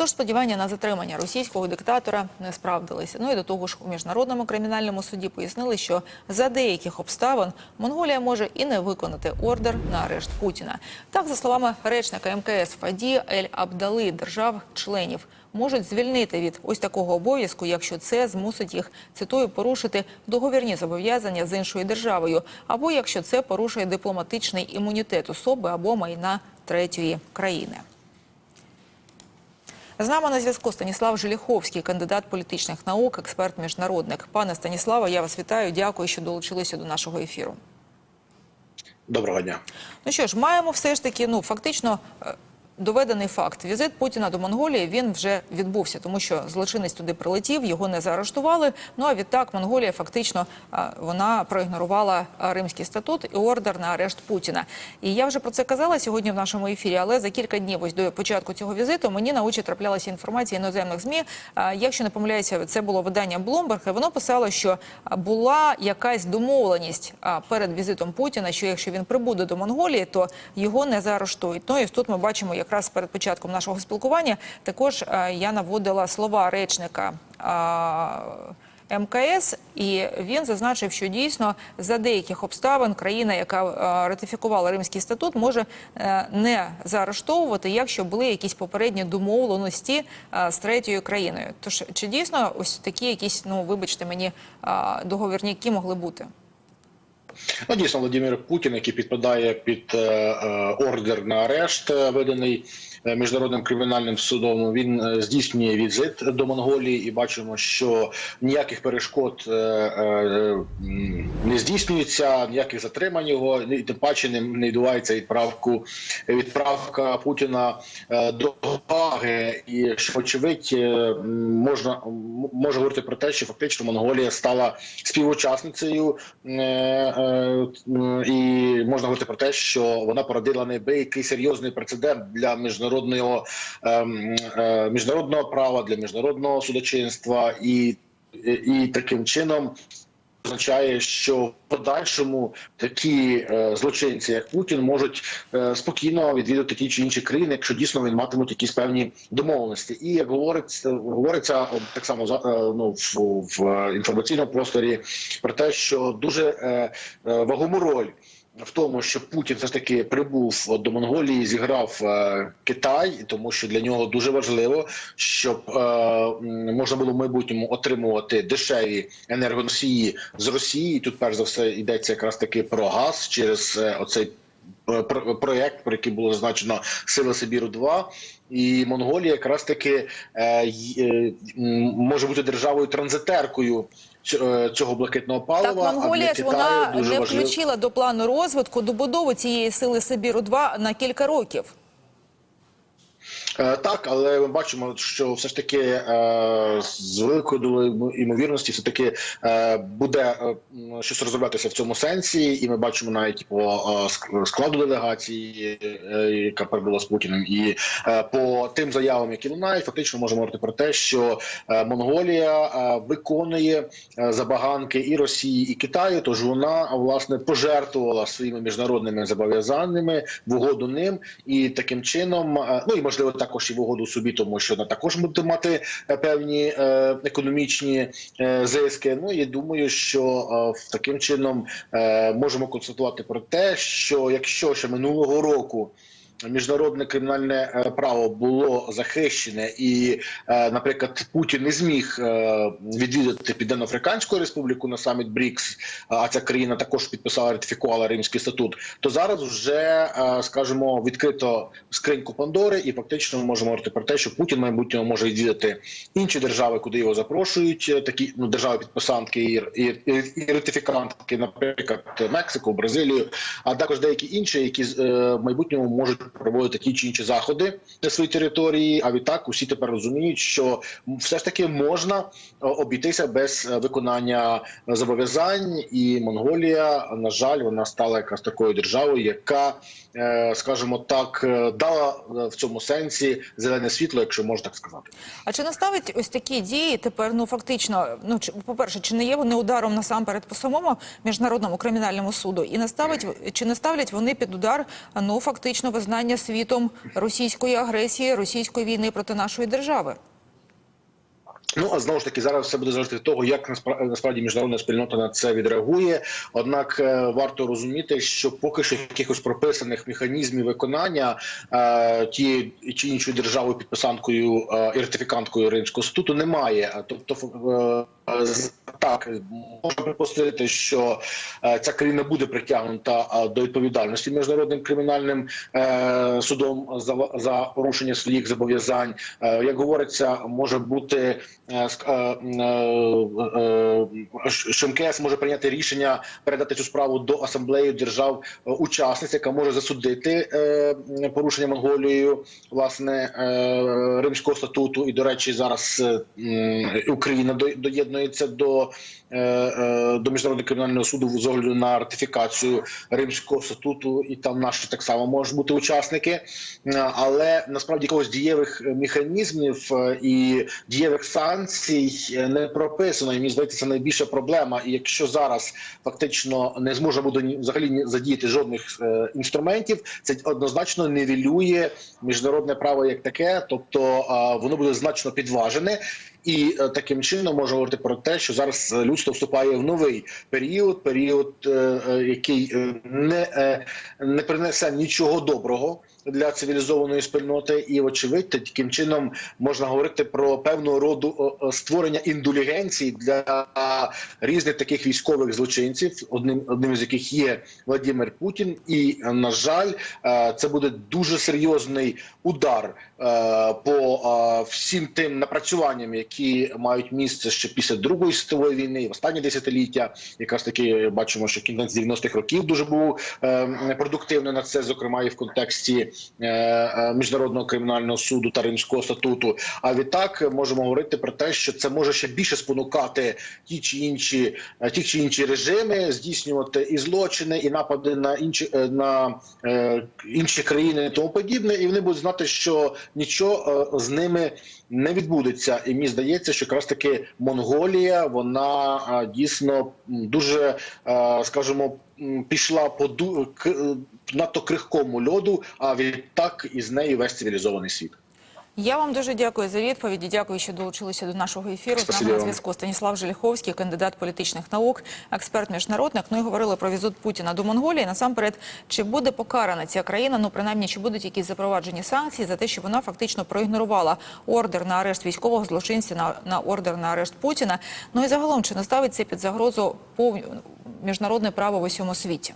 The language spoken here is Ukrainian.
Тож сподівання на затримання російського диктатора не справдилися. Ну і до того ж, у міжнародному кримінальному суді пояснили, що за деяких обставин Монголія може і не виконати ордер на арешт Путіна. Так, за словами речника МКС Фаді Ель Абдали, держав-членів можуть звільнити від ось такого обов'язку, якщо це змусить їх цитую порушити договірні зобов'язання з іншою державою, або якщо це порушує дипломатичний імунітет особи або майна третьої країни. З нами на зв'язку Станіслав Желіховський, кандидат політичних наук, експерт міжнародник. Пане Станіславе, я вас вітаю. Дякую, що долучилися до нашого ефіру. Доброго дня. Ну що ж, маємо все ж таки, ну фактично. Доведений факт. Візит Путіна до Монголії він вже відбувся, тому що злочинець туди прилетів, його не заарештували. Ну а відтак Монголія фактично вона проігнорувала Римський статут і ордер на арешт Путіна. І я вже про це казала сьогодні в нашому ефірі. Але за кілька днів ось до початку цього візиту мені на очі траплялася інформація іноземних змі. Якщо не помиляюся, це було видання Bloomberg, і Воно писало, що була якась домовленість перед візитом Путіна, що якщо він прибуде до Монголії, то його не заарештують. Ну і тут ми бачимо, якраз перед початком нашого спілкування також е, я наводила слова речника. МКС, і він зазначив, що дійсно за деяких обставин країна, яка е, ратифікувала Римський статут, може е, не заарештовувати, якщо були якісь попередні домовленості з третьою країною. Тож чи дійсно ось такі якісь, ну вибачте мені, договірняки могли бути? Ну, дійсно, Владимир Путін, який підпадає під е, е, ордер на арешт, е, виданий міжнародним кримінальним судом, він е, здійснює візит до Монголії, і бачимо, що ніяких перешкод е, е, не здійснюється, ніяких затримань його, і тим паче не, відбувається відправку відправка Путіна е, до Гаги. І що очевидь, е, можна може говорити про те, що фактично Монголія стала співучасницею. е, е, І можна говорити про те, що вона породила неабиякий серйозний прецедент для міжнародного ем, е, міжнародного права, для міжнародного судочинства, і, і таким чином означає, що в подальшому такі е, злочинці, як Путін, можуть е, спокійно відвідати ті чи інші країни, якщо дійсно він матимуть якісь певні домовленості. І як говориться, говориться так само за- е, ну, в, в інформаційному просторі про те, що дуже е, е, вагому роль. В тому, що Путін все ж таки прибув до Монголії, зіграв е, Китай, тому що для нього дуже важливо, щоб е, можна було в майбутньому отримувати дешеві енергоносії з Росії. Тут перш за все йдеться якраз таки про газ через е, оцей проєкт, про який було зазначено Сила Сибіру 2 і Монголія якраз таки е, е, може бути державою транзитеркою е, цього блакитного палива. Так, Монголія ж вона не важливо- включила до плану розвитку добудову цієї сили Сибіру 2 на кілька років. Е, Так, але ми бачимо, що все ж таки е, з великою долею ймовірності, все таки е, буде щось розроблятися в цьому сенсі, і ми бачимо навіть по ск- складу делегації, яка перебула з Путіним, і по тим заявам, які лунають, фактично можемо говорити про те, що Монголія виконує забаганки і Росії, і Китаю. Тож вона власне пожертвувала своїми міжнародними зобов'язаннями в угоду ним, і таким чином, ну і можливо також і в собі, тому що вона також буде мати е, певні е, економічні е, зиски. Ну і думаю, що таким чином можемо констатувати про те, що якщо ще минулого року. Міжнародне кримінальне е, право було захищене, і, е, наприклад, Путін не зміг е, відвідати Південно-Африканську республіку на саміт БРІКС, а ця країна також підписала ратифікувала Римський статут. То зараз вже скажімо, відкрито скриньку Пандори, і фактично ми можемо говорити про те, що Путін в може відвідати інші держави, куди його запрошують. Такі ну держави підписантки і, і, і, ратифікантки, наприклад, Мексику, Бразилію, а також деякі інші, які в майбутньому можуть проводити ті чи інші заходи на своїй території. А відтак усі тепер розуміють, що все ж таки можна е, обійтися без е, виконання зобов'язань, і Монголія, на жаль, вона стала якраз такою державою, яка, е, скажімо так, дала в цьому сенсі зелене світло, якщо можна так сказати. А чи не ставить ось такі дії тепер? Ну фактично, ну по перше, чи не є вони ударом насамперед по самому міжнародному кримінальному суду? І не ставить чи не ставлять вони під удар? Ну фактично визнання визнання світом російської агресії, російської війни проти нашої держави. Ну а знову ж таки зараз все буде залежати від того, як наспра- насправді міжнародна спільнота на це відреагує. Однак е, варто розуміти, що поки що якихось прописаних механізмів виконання е, тієї чи іншої держави підписанткою е, і ратифіканткою Римського статуту немає. Тобто е, е, з- так можна припустити, що е, ця країна буде притягнута е, до відповідальності міжнародним кримінальним е, судом за, за порушення своїх зобов'язань. Е, як говориться, може бути е, е, е, е, що МКС може прийняти рішення передати цю справу до асамблеї держав е, учасниць, яка може засудити е, порушення Монголією власне е, Римського статуту. І до речі, зараз е, Україна до- доєднується до, е, е, до міжнародного кримінального суду з огляду на ратифікацію Римського статуту, і там наші так само можуть бути учасники. Е, Але насправді якогось дієвих механізмів і дієвих санкцій не прописано. І мені здається, це найбільша проблема. І якщо зараз фактично не зможе буде взагалі задіяти жодних інструментів, це однозначно нівелює міжнародне право як таке, тобто воно буде значно підважене. І е, таким чином можна говорити про те, що зараз е, людство вступає в новий період, період, е, який не, не принесе нічого доброго для цивілізованої спільноти, і вочевидь, таким чином можна говорити про певного роду е, е, створення індулігенцій для різних таких військових злочинців, одним одним з яких є Владимир Путін. І на жаль, е, це буде дуже серйозний удар по всім тим напрацюванням, які мають місце ще після Другої світової війни, в останні десятиліття. Якраз таки бачимо, що кінець 90-х років дуже був продуктивний на це, зокрема і в контексті міжнародного кримінального суду та Римського статуту. А відтак можемо говорити про те, що це може ще більше спонукати ті чи інші е, ті чи інші режими здійснювати і злочини, і напади на інші е, на е, інші країни і тому подібне, і вони будуть знати, що нічого е, з ними не відбудеться. І мені здається, що якраз таки Монголія вона е, дійсно дуже, е, скажімо, пішла по е, надто крихкому льоду, а відтак із нею весь цивілізований світ. Я вам дуже дякую за відповіді. Дякую, що долучилися до нашого ефіру. З нами на зв'язку Станіслав Желіховський, кандидат політичних наук, експерт міжнародник. Ну і говорили про візит Путіна до Монголії. Насамперед, чи буде покарана ця країна? Ну принаймні, чи будуть якісь запроваджені санкції за те, що вона фактично проігнорувала ордер на арешт військового злочинця на, на ордер на арешт Путіна. Ну і загалом, чи не ставить це під загрозу пов... міжнародне право в усьому світі?